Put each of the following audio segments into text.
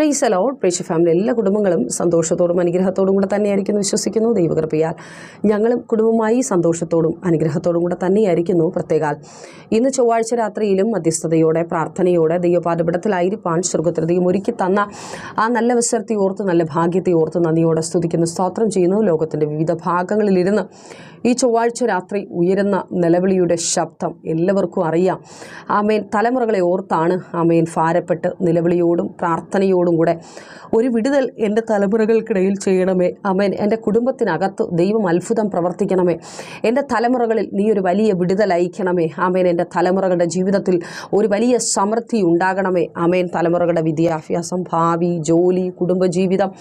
Fries allowed പ്രേക്ഷ family എല്ലാ കുടുംബങ്ങളും സന്തോഷത്തോടും അനുഗ്രഹത്തോടും കൂടെ തന്നെയായിരിക്കുന്നു വിശ്വസിക്കുന്നു. ദൈവകൃപയാൽ ഞങ്ങളും കുടുംബമായി സന്തോഷത്തോടും അനുഗ്രഹത്തോടും കൂടെ തന്നെയായിരിക്കുന്നു പ്രത്യേകാൽ. ഇന്ന് ചൊവ്വാഴ്ച രാത്രിയിലും മധ്യസ്ഥതയോടെ പ്രാർത്ഥനയോടെ ദൈവപാദപിടത്തിലായിരിക്കാൻ ദൈവം ഒരുക്കി തന്ന ആ നല്ല അവസരത്തെ ഓർത്ത് നല്ല ഭാഗ്യത്തെ ഓർത്ത് നന്ദിയോടെ സ്തുതിക്കുന്നു സ്തോത്രം ചെയ്യുന്നു. ലോകത്തിന്റെ വിവിധ ഭാഗങ്ങളിലിരുന്ന് ഈ ചൊവ്വാഴ്ച രാത്രി ഉയരുന്ന നിലവിളിയുടെ ശബ്ദം എല്ലാവർക്കും അറിയാം. ആമേൻ. തലമുറകളെ ഓർത്താണ് ആമേൻ ഭാരപ്പെട്ട് നിലവിളിയോടും പ്രാർത്ഥനയോടും കൂടെ. ഒരു വിടുതൽ എന്റെ തലമുറകൾക്കിടയിൽ ചെയ്യണമേ. ആമേൻ എന്റെ കുടുംബത്തിനകത്ത് ദൈവം അത്ഭുതം പ്രവർത്തിക്കണമേ. എന്റെ തലമുറകളിൽ നീ ഒരു വലിയ വിടുതൽ അയക്കണമേ. ആമേൻ എന്റെ തലമുറകളുടെ ജീവിതത്തിൽ ഒരു വലിയ സമൃദ്ധി ഉണ്ടാകണമേ. ആമേൻ തലമുറകളുടെ വിദ്യാഭ്യാസം ഭാവി ജോലി കുടുംബജീവിതം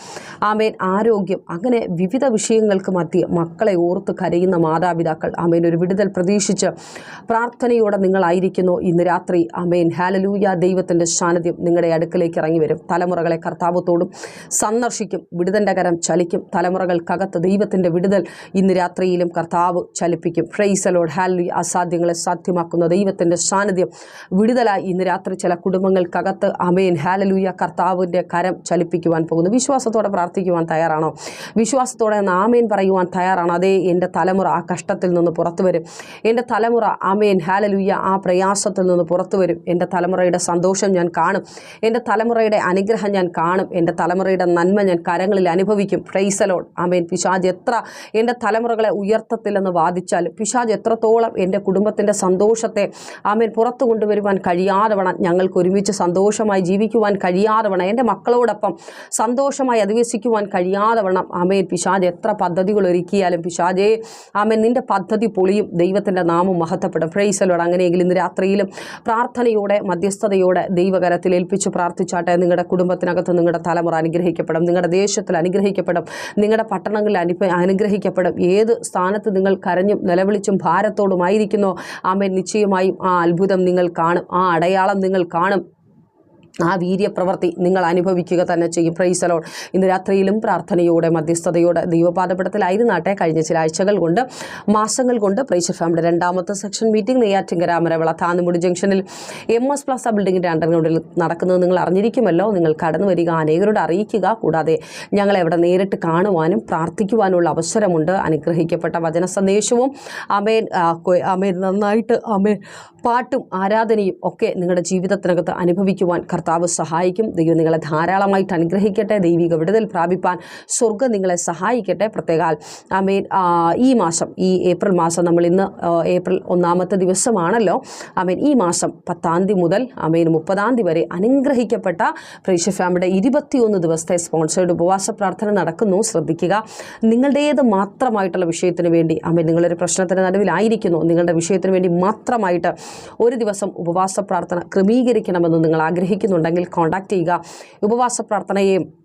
ആമേൻ ആരോഗ്യം അങ്ങനെ വിവിധ വിഷയങ്ങൾക്ക് മധ്യ മക്കളെ ഓർത്ത് കരയുന്ന മാതാപിതാക്കൾ ആമേൻ ഒരു വിടുതൽ പ്രതീക്ഷിച്ച് പ്രാർത്ഥനയോടെ നിങ്ങളായിരിക്കുന്നു ഇന്ന് രാത്രി. അമേൻ. ഹാലലൂയ ദൈവത്തിന്റെ സാന്നിധ്യം നിങ്ങളുടെ അടുക്കലേക്ക് ഇറങ്ങി വരും. തലമുറകളെ കർത്താവത്തോടും സന്ദർശിക്കും വിടുതന്റെ കരം ചലിക്കും. തലമുറകൾക്കകത്ത് ദൈവത്തിന്റെ വിടുതൽ ഇന്ന് രാത്രിയിലും കർത്താവ് ചലിപ്പിക്കും. ഫ്രൈസലോഡ് ഹാലി അസാധ്യങ്ങളെ സാധ്യമാക്കുന്ന ദൈവത്തിന്റെ സാന്നിധ്യം വിടുതലായി ഇന്ന് രാത്രി ചില കുടുംബങ്ങൾക്കകത്ത്. അമേൻ ഹാലലൂയ കർത്താവിന്റെ കരം ചലിപ്പിക്കുവാൻ പോകുന്നു. വിശ്വാസത്തോടെ പ്രാർത്ഥിക്കുവാൻ തയ്യാറാണോ? വിശ്വാസത്തോടെ ആമേൻ പറയുവാൻ തയ്യാറാണ്. അതേ എന്റെ തലമുറ ആ കഷ്ടത്തിൽ നിന്ന് പുറത്തു വരും. എന്റെ തലമുറ ആമേൻ ഹാലലൂയ ആ പ്രയാസത്തിൽ നിന്ന് പുറത്തു വരും. എന്റെ തലമുറയുടെ സന്തോഷം ഞാൻ കാണും. എന്റെ തലമുറയുടെ അനുഗ്രഹം ഞാൻ കാണും. എന്റെ തലമുറയുടെ നന്മ ഞാൻ കരങ്ങളിൽ അനുഭവിക്കും. ഫ്രൈസലോൺ ആമേൻ പിശാജ് എത്ര എന്റെ തലമുറകളെ ഉയർത്തത്തില്ലെന്ന് വാദിച്ചാലും പിശാജ് എത്രത്തോളം എന്റെ കുടുംബത്തിന്റെ സന്തോഷത്തെ ആമേൻ പുറത്തു കൊണ്ടുവരുവാൻ കഴിയാതെ വേണം ഞങ്ങൾക്ക് ഒരുമിച്ച് സന്തോഷമായി ജീവിക്കുവാൻ കഴിയാതെ വേണം എന്റെ മക്കളോടൊപ്പം സന്തോഷമായി അധിവസിക്കുവാൻ കഴിയാതെ വേണം ആമേൻ പിശാജ് എത്ര പദ്ധതികൾ ഒരുക്കിയാലും പിശാജേ ആമേൻ നിന്റെ പദ്ധതി പൊളിയും. ദൈവത്തിന്റെ നാമം മഹത്വപ്പെടും. ഫ്രൈസലോട് അങ്ങനെയെങ്കിലും ഇന്ന് രാത്രിയിലും പ്രാർത്ഥനയോടെ മധ്യസ്ഥതയോടെ ദൈവകരത്തിൽ ഏൽപ്പിച്ച് പ്രാർത്ഥിച്ചാട്ടെ നിങ്ങളുടെ കുടുംബത്തിനകത്ത് നിങ്ങളുടെ തലമുറ അനുഗ്രഹിക്കപ്പെടും നിങ്ങളുടെ ദേശത്തിൽ അനുഗ്രഹിക്കപ്പെടും നിങ്ങളുടെ പട്ടണങ്ങളിൽ അനുഭ അനുഗ്രഹിക്കപ്പെടും. ഏത് സ്ഥാനത്ത് നിങ്ങൾ കരഞ്ഞും നിലവിളിച്ചും ഭാരത്തോടുമായിരിക്കുന്നോ ആമേൻ നിശ്ചയമായും ആ അത്ഭുതം നിങ്ങൾ കാണും ആ അടയാളം നിങ്ങൾ കാണും. ആ വീര്യപ്രവൃത്തി നിങ്ങൾ അനുഭവിക്കുക തന്നെ ചെയ്യും. പ്രൈസലോൺ ഇന്ന് രാത്രിയിലും പ്രാർത്ഥനയോടെ മധ്യസ്ഥതയോടെ ദൈവപാദപടത്തിലായിരുന്നാട്ടെ കഴിഞ്ഞ ചില ആഴ്ചകൾ കൊണ്ട് മാസങ്ങൾ കൊണ്ട് പ്രൈസർ ഫാമിലി രണ്ടാമത്തെ സെക്ഷൻ മീറ്റിംഗ് നെയ്യാറ്റിങ്കര അമരവിള താന്നുമുടി ജംഗ്ഷനിൽ എം എസ് പ്ലസ് ബിൽഡിങ്ങിന്റെ അണ്ടർഗ്രൗണ്ടിൽ നടക്കുന്നത് നിങ്ങൾ അറിഞ്ഞിരിക്കുമല്ലോ. നിങ്ങൾ കടന്നു വരിക അനേകരോട് അറിയിക്കുക. കൂടാതെ ഞങ്ങളെ അവിടെ നേരിട്ട് കാണുവാനും പ്രാർത്ഥിക്കുവാനുള്ള അവസരമുണ്ട്. അനുഗ്രഹിക്കപ്പെട്ട വചന സന്ദേശവും അമേൻ അമേൻ നന്നായിട്ട് അമേൻ പാട്ടും ആരാധനയും ഒക്കെ നിങ്ങളുടെ ജീവിതത്തിനകത്ത് അനുഭവിക്കുവാൻ കർത്താവ് സഹായിക്കും. ദൈവം നിങ്ങളെ ധാരാളമായിട്ട് അനുഗ്രഹിക്കട്ടെ. ദൈവിക വിടുതൽ പ്രാപിപ്പാൻ സ്വർഗം നിങ്ങളെ സഹായിക്കട്ടെ. പ്രത്യേകാൽ അമേൻ ഈ മാസം ഈ ഏപ്രിൽ മാസം നമ്മൾ ഇന്ന് ഏപ്രിൽ ഒന്നാമത്തെ ദിവസമാണല്ലോ. അമേൻ ഈ മാസം പത്താം തീയതി മുതൽ അമേൻ മുപ്പതാം തീയതി വരെ അനുഗ്രഹിക്കപ്പെട്ട പ്രേക്ഷ ഫാമിയുടെ ഇരുപത്തിയൊന്ന് ദിവസത്തെ സ്പോൺസേർഡ് ഉപവാസ പ്രാർത്ഥന നടക്കുന്നു. ശ്രദ്ധിക്കുക നിങ്ങളുടേത് മാത്രമായിട്ടുള്ള വിഷയത്തിന് വേണ്ടി അമേൻ നിങ്ങളൊരു പ്രശ്നത്തിന് നടുവിലായിരിക്കുന്നു. നിങ്ങളുടെ വിഷയത്തിന് വേണ്ടി മാത്രമായിട്ട് ഒരു ദിവസം ഉപവാസ പ്രാർത്ഥന ക്രമീകരിക്കണമെന്ന് നിങ്ങൾ ആഗ്രഹിക്കുന്നുണ്ടെങ്കിൽ കോൺടാക്റ്റ് ചെയ്യുക. ഉപവാസ പ്രാർത്ഥനയെയും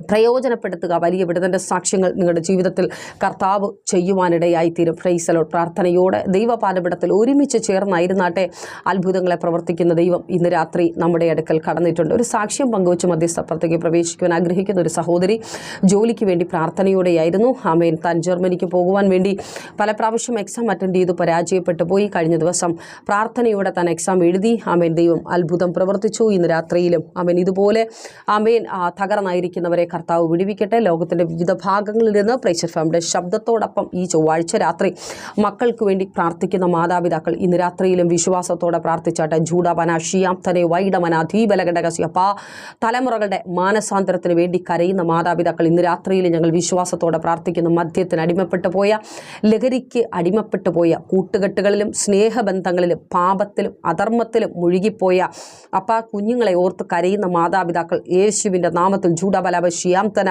പ്രയോജനപ്പെടുത്തുക. വലിയ വിടുതന്റെ സാക്ഷ്യങ്ങൾ നിങ്ങളുടെ ജീവിതത്തിൽ കർത്താവ് ചെയ്യുവാനിടയായിത്തീരും. ഫ്രൈസലോ പ്രാർത്ഥനയോടെ ദൈവപാലപിടത്തിൽ ഒരുമിച്ച് ചേർന്നായിരുന്നാട്ടെ അത്ഭുതങ്ങളെ പ്രവർത്തിക്കുന്ന ദൈവം ഇന്ന് രാത്രി നമ്മുടെ അടുക്കൽ കടന്നിട്ടുണ്ട്. ഒരു സാക്ഷ്യം പങ്കുവച്ച് മധ്യസ്ഥപ്പുറത്തേക്ക് പ്രവേശിക്കുവാൻ ആഗ്രഹിക്കുന്ന ഒരു സഹോദരി ജോലിക്ക് വേണ്ടി പ്രാർത്ഥനയോടെയായിരുന്നു. ആമേൻ. താൻ ജർമ്മനിക്ക് പോകുവാൻ വേണ്ടി പല പ്രാവശ്യം എക്സാം അറ്റൻഡ് ചെയ്തു പരാജയപ്പെട്ടു പോയി. കഴിഞ്ഞ ദിവസം പ്രാർത്ഥനയോടെ താൻ എക്സാം എഴുതി. ആമേൻ. ദൈവം അത്ഭുതം പ്രവർത്തിച്ചു. ഇന്ന് രാത്രിയിലും ആമേൻ. ഇതുപോലെ ആമേൻ ആ, തകർന്നായിരിക്കുന്നവരെ കർത്താവ് വിടുവിക്കട്ടെ. ലോകത്തിന്റെ വിവിധ ഭാഗങ്ങളിൽ നിന്ന് പ്രേക്ഷർ ഫാമിന്റെ ശബ്ദത്തോടൊപ്പം ഈ ചൊവ്വാഴ്ച രാത്രി മക്കൾക്ക് വേണ്ടി പ്രാർത്ഥിക്കുന്ന മാതാപിതാക്കൾ ഇന്ന് രാത്രിയിലും വിശ്വാസത്തോടെ പ്രാർത്ഥിച്ചാട്ടെ. ജൂഡപന ഷിയാംതനെ വൈഡമന ധീബലഘടകസിയപ്പ തലമുറകളുടെ മാനസാന്തരത്തിന് വേണ്ടി കരയുന്ന മാതാപിതാക്കൾ ഇന്ന് രാത്രിയിൽ ഞങ്ങൾ വിശ്വാസത്തോടെ പ്രാർത്ഥിക്കുന്നു. മദ്യത്തിന് അടിമപ്പെട്ടു പോയ ലഹരിക്ക് അടിമപ്പെട്ടു പോയ കൂട്ടുകെട്ടുകളിലും സ്നേഹബന്ധങ്ങളിലും പാപത്തിലും അധർമ്മത്തിലും മുഴുകിപ്പോയ അപ്പ കുഞ്ഞുങ്ങളെ ഓർത്ത് കരയുന്ന മാതാപിതാക്കൾ യേശുവിന്റെ നാമത്തിൽ ജൂഡബലവ ഷിയാംതന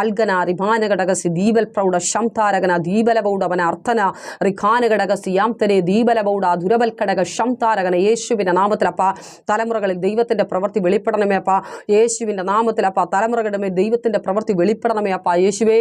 അൽഗന റിമാനഘടകസി ദീപൽ പ്രൗഢ ശംതാരകന ദീപലബൗഡവന അർത്ഥന റിഖാന ഘടകസി യാംതനെ ദീപലബൗഡ ദുരബൽഘടക ശംതാരകന യേശുവിന്റെ നാമത്തിലപ്പ തലമുറകളിൽ ദൈവത്തിന്റെ പ്രവൃത്തി വെളിപ്പെടണമേ അപ്പ യേശുവിന്റെ നാമത്തിലപ്പ തലമുറകളുടെ മേൽ ദൈവത്തിന്റെ പ്രവൃത്തി വെളിപ്പെടണമേ അപ്പ യേശുവേ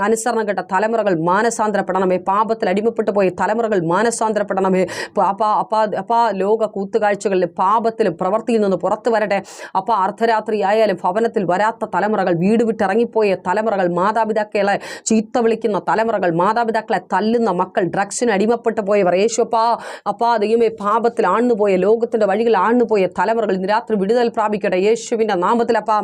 അനുസരണം കേട്ട തലമുറകൾ മാനസാന്തരപ്പെടണമേ പാപത്തിൽ അടിമപ്പെട്ടു പോയ തലമുറകൾ മാനസാന്തരപ്പെടണമേ അപ്പ അപ്പ അപ്പ ലോക കൂത്തുകാഴ്ചകളിൽ പാപത്തിലും പ്രവൃത്തിയിൽ നിന്ന് പുറത്തു വരട്ടെ അപ്പ അർദ്ധരാത്രി ആയാലും ഭവനത്തിൽ വരാത്ത തലമുറകൾ വീട് വിട്ടിറങ്ങിപ്പോയ തലമുറകൾ മാതാപിതാക്കളെ ചീത്ത വിളിക്കുന്ന തലമുറകൾ മാതാപിതാക്കളെ തല്ലുന്ന മക്കൾ ഡ്രഗ്സിന് അടിമപ്പെട്ടു പോയവർ യേശുപ്പാ അപ്പാ ദൈവമേ പാപത്തിൽ ആണ്ടുപോയ ലോകത്തിന്റെ വഴികൾ ആണ്ടുപോയ തലമുറകൾ ഇന്ന് രാത്രി വിടുതൽ പ്രാപിക്കട്ടെ. യേശുവിന്റെ നാമത്തിലപ്പാ.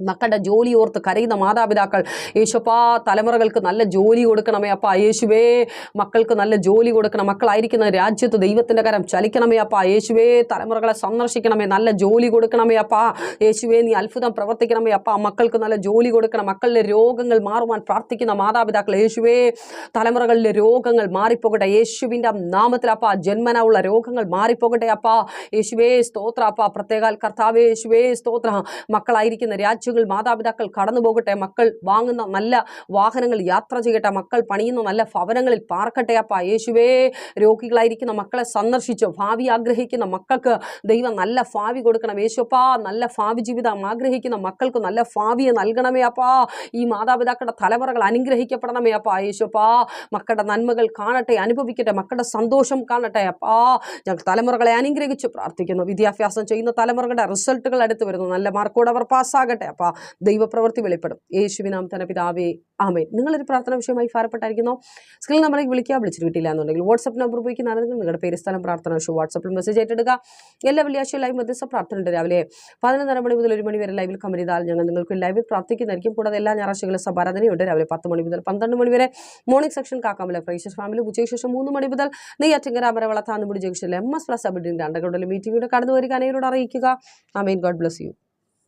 മക്കളുടെ ജോലി ഓർത്ത് കരയുന്ന മാതാപിതാക്കൾ യേശുപ്പാ തലമുറകൾക്ക് നല്ല ജോലി കൊടുക്കണമേ അപ്പാ യേശുവേ. മക്കൾക്ക് നല്ല ജോലി കൊടുക്കണം. മക്കളായിരിക്കുന്ന രാജ്യത്ത് ദൈവത്തിന്റെ കരം ചലിക്കണമേ അപ്പാ യേശുവേ. തലമുറകളെ സന്ദർശിക്കണമേ നല്ല ജോലി കൊടുക്കണമേ അപ്പാ. യേശുവേ നീ അത്ഭുതം പ്രവർത്തിക്കണമേ അപ്പാ. മക്കൾക്ക് നല്ല ജോലി കൊടുക്കണം. മക്കളുടെ രോഗങ്ങൾ മാറുവാൻ പ്രാർത്ഥിക്കുന്ന മാതാപിതാക്കൾ യേശുവേ. തലമുറകളിലെ രോഗങ്ങൾ മാറിപ്പോകട്ടെ. യേശുവിന്റെ നാമത്തിൽ അപ്പാ ജന്മന ഉള്ള രോഗങ്ങൾ മാറിപ്പോകട്ടെ അപ്പാ. യേശുവേ സ്തോത്ര അപ്പാ. പ്രത്യേകാൽ കർത്താവേ യേശുവേ സ്തോത്ര. മക്കളായിരിക്കുന്ന രാജ്യങ്ങൾ മാതാപിതാക്കൾ കടന്നു പോകട്ടെ മക്കൾ വാങ്ങുന്ന നല്ല വാഹനങ്ങൾ യാത്ര ചെയ്യട്ടെ മക്കൾ പണിയുന്ന നല്ല ഭവനങ്ങളിൽ പാർക്കട്ടെ അപ്പ യേശുവേ രോഗികളായിരിക്കുന്ന മക്കളെ സന്ദർശിച്ചു ഭാവി ആഗ്രഹിക്കുന്ന മക്കൾക്ക് ദൈവം നല്ല ഭാവി കൊടുക്കണം. യേശുപ്പാ നല്ല ഭാവി ജീവിതം ആഗ്രഹിക്കുന്ന മക്കൾക്ക് നല്ല ഭാവിയെ നൽകണമേ അപ്പാ. ഈ മാതാപിതാക്കളുടെ തലമുറകൾ അനുഗ്രഹിക്കപ്പെടണമേ അപ്പാ യേശുപ്പാ മക്കളുടെ നന്മകൾ കാണട്ടെ അനുഭവിക്കട്ടെ മക്കളുടെ സന്തോഷം കാണട്ടെ അപ്പാ. ഞങ്ങൾ തലമുറകളെ അനുഗ്രഹിച്ച് പ്രാർത്ഥിക്കുന്നു. വിദ്യാഭ്യാസം ചെയ്യുന്ന തലമുറകളുടെ റിസൾട്ടുകൾ അടുത്ത് വരുന്നു. നല്ല മാർക്കോടെ അവർ പാസ്സാകട്ടെ അപ്പാ ദൈവപ്രവൃത്തി വെളിപ്പെടും. യേശുവിനാം തന്നെ പിതാവേ ആമേ നിങ്ങളൊരു പ്രാർത്ഥന വിഷയമായി ഭാരപ്പെട്ടായിരിക്കുന്നു. സ്ക്രീൻ നമ്മളേക്ക് വിളിക്കുക വിളിച്ചിട്ട് കിട്ടില്ല എന്നുണ്ടെങ്കിൽ വാട്സപ്പ് നമ്പർ ആരെങ്കിലും നിങ്ങളുടെ പേര് സ്ഥലം പ്രാർത്ഥന വിഷയം വാട്സ്ആപ്പിൽ മെസ്സേജ് ഏറ്റെടുക്കുക. എല്ലാ വെള്ളിയാഴ്ച ലൈവ് മധ്യസ്ഥ പ്രാർത്ഥന ഉണ്ട് രാവിലെ പതിനൊന്നര മണി മുതൽ ഒരു മണി വരെ ലൈവിൽ കമ്പനി ചെയ്താൽ ഞങ്ങൾ നിങ്ങൾക്ക് ലൈവിൽ പ്രാർത്ഥിക്കുന്നതായിരിക്കും. കൂടാതെ എല്ലാ ഞായറാഴ്ചകളും സഭാരാധനയുണ്ട്. രാവിലെ പത്ത് മണി മുതൽ പന്ത്രണ്ട് മണി വരെ morning section Kakkamala Praisers Family ഉച്ചയ്ക്ക് ശേഷം മൂന്ന് മണി മുതൽ നെയ്യാറ്റിങ്കര അമരവള താന്നുമുടി ജംഗ്ഷനിലെ എം എസ് പ്ലസ് അബിഡിന്റെ അണ്ടർഗ്രൗണ്ടിലെ മീറ്റിംഗിലൂടെ കടന്നു വരിക അനേരോട് അറിയിക്കുക. Amen. God bless you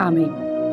amen